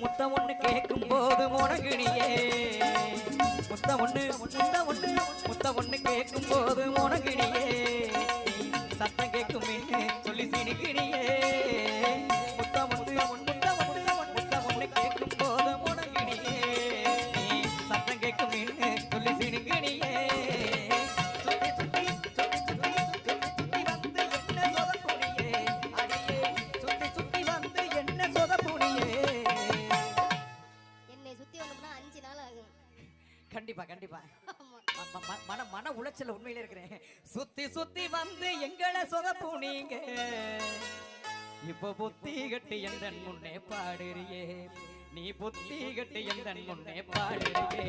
முத்தம் ஒண்ணு கேட்கும் போது முனகினியே முத்தம் ஒண்ணு முத்தம் ஒண்ணு முத்தம் ஒண்ணு கேட்கும் போது முனகினியே சத்தம் வரணும்னா அஞ்சு நாள் ஆகும். கண்டிப்பா கண்டிப்பா. மன மன உளைச்சல் உண்மையில இருக்கிறேன். சுத்தி சுத்தி வந்து எங்களை சொதப்புனீங்க இப்போ புத்தி கட்டி எந்த முன்னே பாடுறியே. நீ புத்தி கட்டி எந்த முன்னே பாடுறியே.